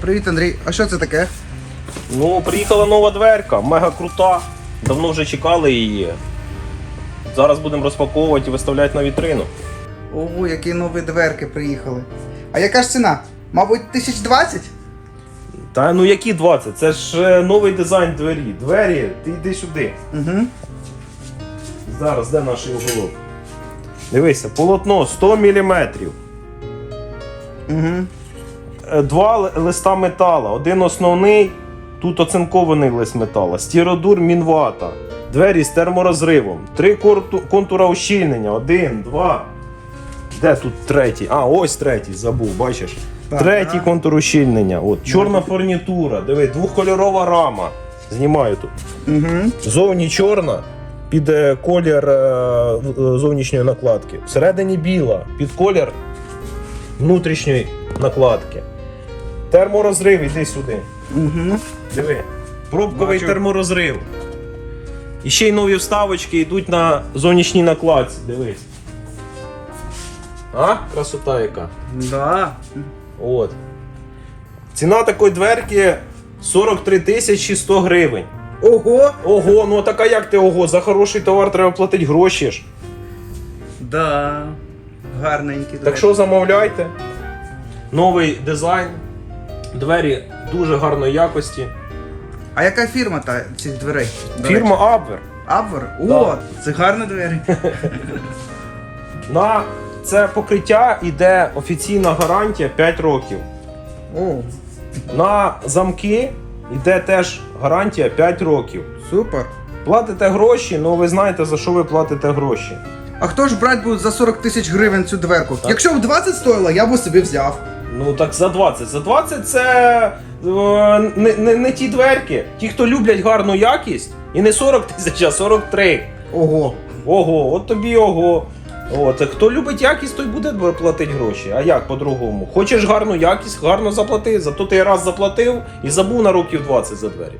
Привіт, Андрій. А що це таке? Ну, приїхала нова дверка, мега крута. Давно вже чекали її. Зараз будемо розпаковувати і виставляти на вітрину. Ого, які нові дверки приїхали. А яка ж ціна? Мабуть, 1020? Та ну які 20? Це ж е, новий дизайн двері. Двері, ти йди сюди. Угу. Зараз де наш уголок? Дивися, полотно 100 мм. Угу. Е, Два листа метала. Один основний, тут оцинкований лист метала. Стіродур мінвата. Двері з терморозривом. Три контура ущільнення. Один, два. Де тут третій? А, ось третій, забув, бачиш? Так, третій контур ущільнення. От, чорна фурнітура. Диви, двохкольорова рама. Знімаю тут. Угу. Зовні чорна під е, колір е, зовнішньої накладки. Всередині біла під колір внутрішньої накладки. Терморозрив, іди сюди. Угу. Диви. Пробковий Бачу. терморозрив. І ще й нові вставочки йдуть на зовнішній накладці. Дивись. А? Красота яка. Да. От. Ціна такої дверки 43 тисячі 100 гривень. Ого! Ого, ну така як ти ого? За хороший товар треба платити гроші ж. Да. Гарненькі. Так що замовляйте. Новий дизайн. Двері дуже гарної якості. А яка фірма та цих дверей? до Фірма Abwehr. Абвер? О, Да. це гарні двері. На це покриття йде офіційна гарантія 5 років. О, На замки йде теж гарантія 5 років. супер. Платите гроші, ну ви знаєте за що ви платите гроші. А хто ж брати буде за 40 тисяч гривень цю дверку? Якщо б 20 стоїло, я б собі взяв. Ну так за 20. За 20 це е, не, не, не ті дверки. Ті, хто люблять гарну якість, і не 40 тисяч, а 43. Ого. Ого, от тобі ого. От, хто любить якість, той буде платити гроші. А як по-другому? Хочеш гарну якість, гарно заплати. Зато ти раз заплатив і забув на років 20 за двері.